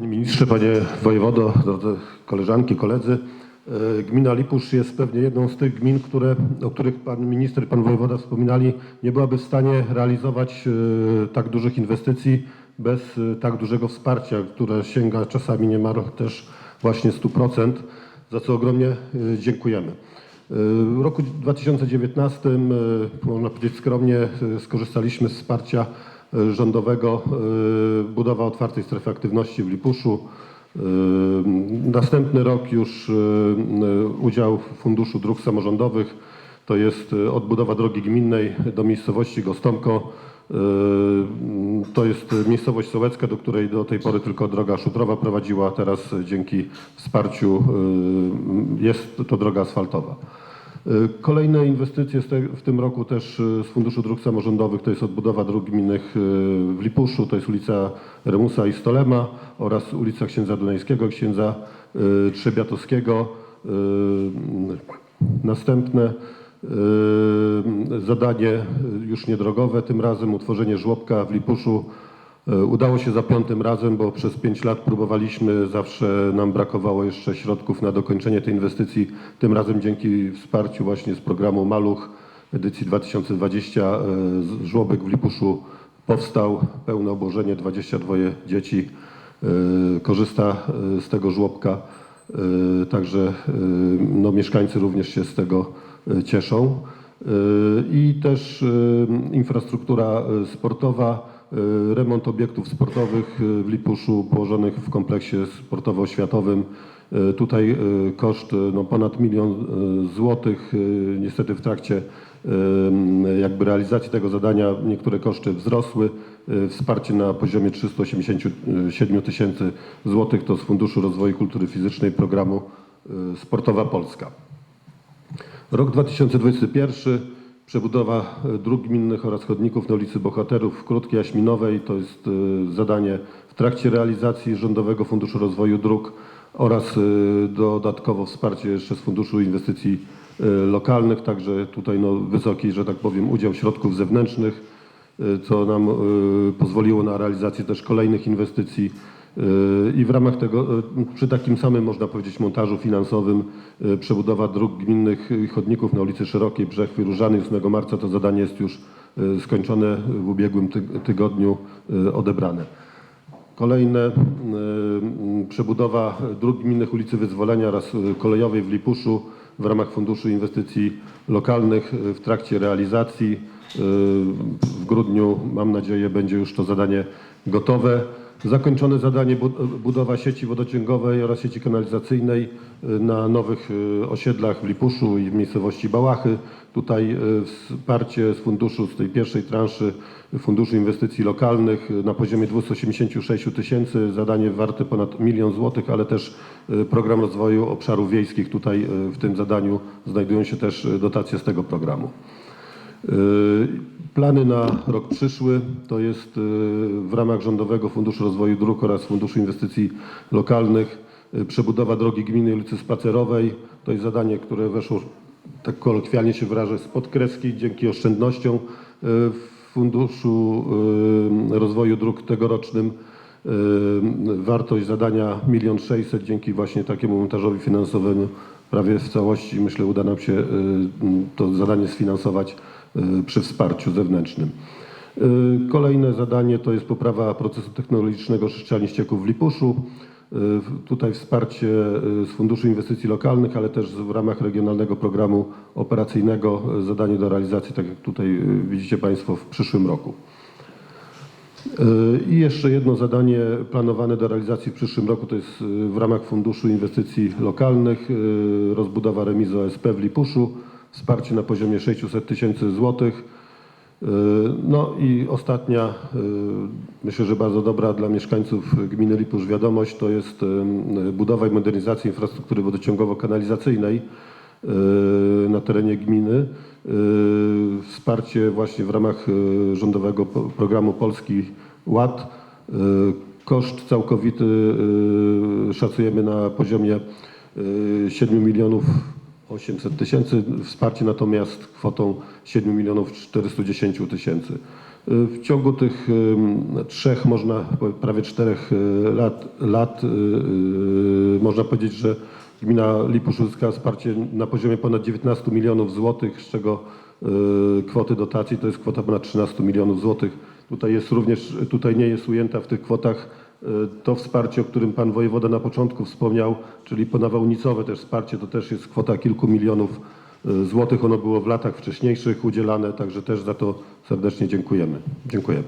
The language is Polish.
Panie Ministrze, Panie Wojewodo, drodzy koleżanki, koledzy. E, Gmina Lipusz jest pewnie jedną z tych gmin, które, o których Pan Minister i Pan Wojewoda wspominali, nie byłaby w stanie realizować e, tak dużych inwestycji bez e, tak dużego wsparcia, które sięga czasami niemal też właśnie 100%, za co ogromnie dziękujemy. W roku 2019, e, można powiedzieć skromnie, skorzystaliśmy z wsparcia rządowego e, budowa otwartej strefy aktywności w Lipuszu. E, Następny rok już e, udział w Funduszu Dróg Samorządowych to jest odbudowa drogi gminnej do miejscowości Gostomko. To jest miejscowość Sołecka, do której do tej pory tylko droga szutrowa prowadziła. Teraz dzięki wsparciu jest to droga asfaltowa. E, Kolejne inwestycje w tym roku też e, z Funduszu Dróg Samorządowych to jest odbudowa dróg gminnych e, w Lipuszu, to jest ulica Remusa i Stolema oraz ulica Księdza Dunajskiego, Księdza Trzebiatowskiego. Następne zadanie już niedrogowe, tym razem utworzenie żłobka w Lipuszu. E, Udało się za piątym razem, bo przez pięć lat próbowaliśmy, zawsze nam brakowało jeszcze środków na dokończenie tej inwestycji. Tym razem dzięki wsparciu właśnie z programu Maluch edycji 2020 e, żłobek w Lipuszu powstał, pełne obłożenie, 22 dzieci e, korzysta z tego żłobka. Także no, mieszkańcy również się z tego cieszą. I też infrastruktura sportowa, remont obiektów sportowych e, w Lipuszu położonych w kompleksie sportowo-oświatowym. E, Tutaj koszt no, ponad milion złotych. Niestety w trakcie jakby realizacji tego zadania niektóre koszty wzrosły. Wsparcie na poziomie 387 tysięcy złotych to z Funduszu Rozwoju Kultury Fizycznej programu Sportowa Polska. Rok 2021, przebudowa e, dróg gminnych oraz chodników na ulicy Bohaterów w Krótkiej Jaśminowej. To jest e, zadanie w trakcie realizacji Rządowego Funduszu Rozwoju Dróg oraz e, dodatkowo wsparcie jeszcze z Funduszu Inwestycji Lokalnych, także tutaj no, wysoki, że tak powiem, udział środków zewnętrznych, co nam pozwoliło na realizację też kolejnych inwestycji. E, I w ramach tego, e, przy takim samym, można powiedzieć, montażu finansowym, e, przebudowa dróg gminnych i chodników na ulicy Szerokiej, Brzechwy, Różany 8 marca, to zadanie jest już skończone w ubiegłym tyg- tygodniu odebrane. Kolejne przebudowa dróg gminnych ulicy Wyzwolenia oraz kolejowej w Lipuszu w ramach Funduszu Inwestycji Lokalnych w trakcie realizacji. W grudniu, mam nadzieję, będzie już to zadanie gotowe. Zakończone zadanie bu- budowa sieci wodociągowej oraz sieci kanalizacyjnej e, na nowych e, osiedlach w Lipuszu i w miejscowości Bałachy. Tutaj e, wsparcie z funduszu, z tej pierwszej transzy Funduszu Inwestycji Lokalnych na poziomie 286 tysięcy, zadanie warte ponad milion złotych, ale też program rozwoju obszarów wiejskich. Tutaj w tym zadaniu znajdują się też dotacje z tego programu. Y, Plany na rok przyszły to jest y, w ramach Rządowego Funduszu Rozwoju Dróg oraz Funduszu Inwestycji Lokalnych y, przebudowa drogi gminy ulicy Spacerowej. To jest zadanie, które weszło, tak kolokwialnie się wyrażę, spod kreski dzięki oszczędnościom w Funduszu Rozwoju Dróg tegorocznym. Wartość zadania 1 600 dzięki właśnie takiemu montażowi finansowemu prawie w całości myślę uda nam się to zadanie sfinansować przy wsparciu zewnętrznym. Y, Kolejne zadanie to jest poprawa procesu technologicznego oczyszczalni ścieków w Lipuszu. Y, Tutaj wsparcie y, z Funduszu Inwestycji Lokalnych, ale też w ramach Regionalnego Programu Operacyjnego y, zadanie do realizacji, tak jak tutaj y, widzicie Państwo w przyszłym roku. I jeszcze jedno zadanie planowane do realizacji w przyszłym roku to jest y, w ramach Funduszu Inwestycji Lokalnych y, rozbudowa remizu OSP w Lipuszu, wsparcie na poziomie 600 tysięcy złotych. Y, No i ostatnia, y, myślę, że bardzo dobra dla mieszkańców gminy Lipusz wiadomość, to jest y, budowa i modernizacja infrastruktury wodociągowo-kanalizacyjnej na terenie gminy. Wsparcie właśnie w ramach rządowego programu Polski Ład. Koszt całkowity szacujemy na poziomie y, 7 milionów 800 tysięcy, wsparcie natomiast kwotą 7 milionów 410 tysięcy. W ciągu tych trzech, można prawie czterech y, lat, lat y, y, można powiedzieć, że gmina Lipusz uzyskała wsparcie na poziomie ponad 19 milionów złotych, z czego kwoty dotacji to jest kwota ponad 13 milionów złotych. Tutaj jest również, tutaj nie jest ujęta w tych kwotach to wsparcie, o którym pan wojewoda na początku wspomniał, czyli ponawałnicowe też wsparcie, to też jest kwota kilku milionów y, złotych. Ono było w latach wcześniejszych udzielane, także też za to serdecznie dziękujemy. Dziękuję.